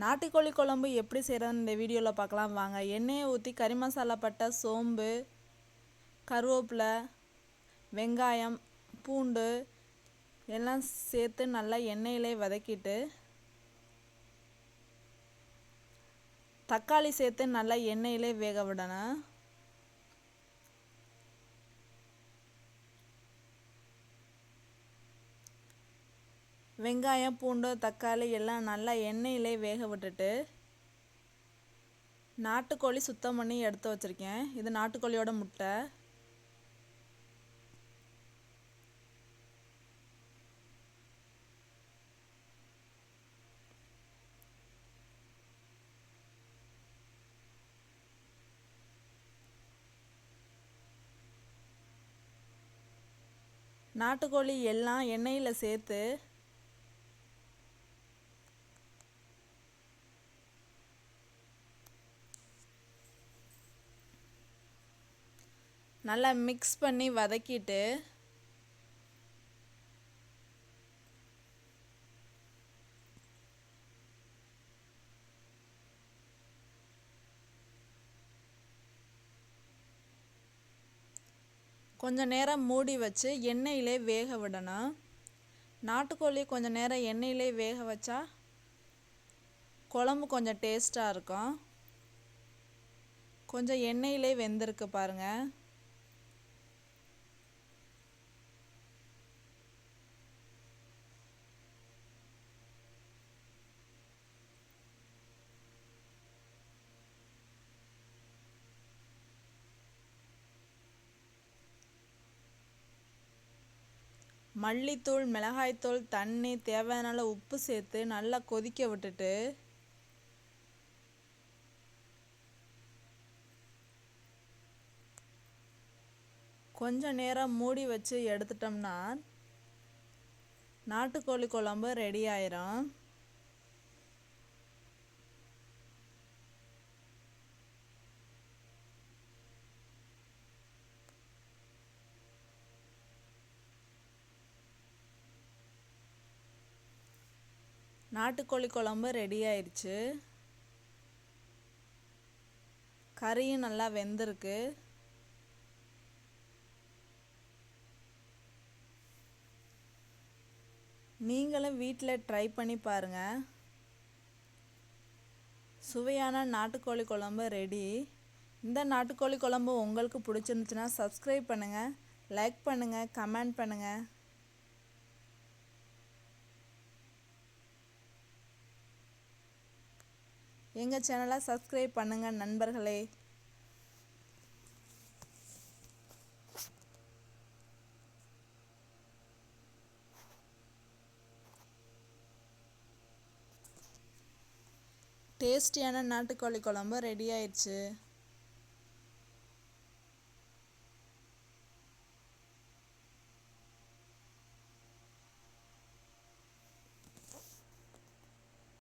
நாட்டுக்கோழி குழம்பு எப்படி செய்கிறதுன்னு இந்த வீடியோவில் பார்க்கலாம். வாங்க. எண்ணெயை ஊற்றி கறி மசாலா பட்டை சோம்பு கருவேப்பிலை வெங்காயம் பூண்டு எல்லாம் சேர்த்து நல்லா எண்ணெயிலே வதக்கிட்டு தக்காளி சேர்த்து நல்லா எண்ணெயிலே வேக விடணும். வெங்காயம் பூண்டு தக்காளி எல்லாம் நல்லா எண்ணெயிலே வேக விட்டுட்டு நாட்டுக்கோழி சுத்தம் பண்ணி எடுத்து வச்சுருக்கேன். இது நாட்டுக்கோழியோட முட்டை. நாட்டுக்கோழி எல்லாம் எண்ணெயில் சேர்த்து நல்லா மிக்ஸ் பண்ணி வதக்கிட்டு கொஞ்சம் நேரம் மூடி வச்சு எண்ணெயிலே வேக விடணும். நாட்டுக்கோழி கொஞ்சம் நேரம் எண்ணெயிலே வேக வச்சா குழம்பு கொஞ்சம் டேஸ்ட்டாக இருக்கும். கொஞ்சம் எண்ணெயிலே வெந்திருக்கு பாருங்கள் மல்லித்தூள் மிளகாய்த்தூள் தண்ணி தேவையான உப்பு சேர்த்து நல்லா கொதிக்க விட்டுட்டு கொஞ்சம் நேரம் மூடி வச்சு எடுத்துட்டோம்னா நாட்டுக்கோழி குழம்பு ரெடி ஆயிரும். நாட்டுக்கோழி குழம்பு ரெடி ஆயிடுச்சு கறியும் நல்லா வெந்திருக்கு. நீங்களும் வீட்டில் ட்ரை பண்ணி பாருங்கள் சுவையான நாட்டுக்கோழி குழம்பு ரெடி இந்த நாட்டுக்கோழி குழம்பு உங்களுக்கு பிடிச்சிருந்துச்சுன்னா சப்ஸ்கிரைப் பண்ணுங்கள் லைக் பண்ணுங்கள் கமெண்ட் பண்ணுங்கள் எங்கள் சேனலை சப்ஸ்கிரைப் பண்ணுங்கள் நண்பர்களே. டேஸ்டியான நாட்டுக்கோழி குழம்பு ரெடி ஆயிடுச்சு.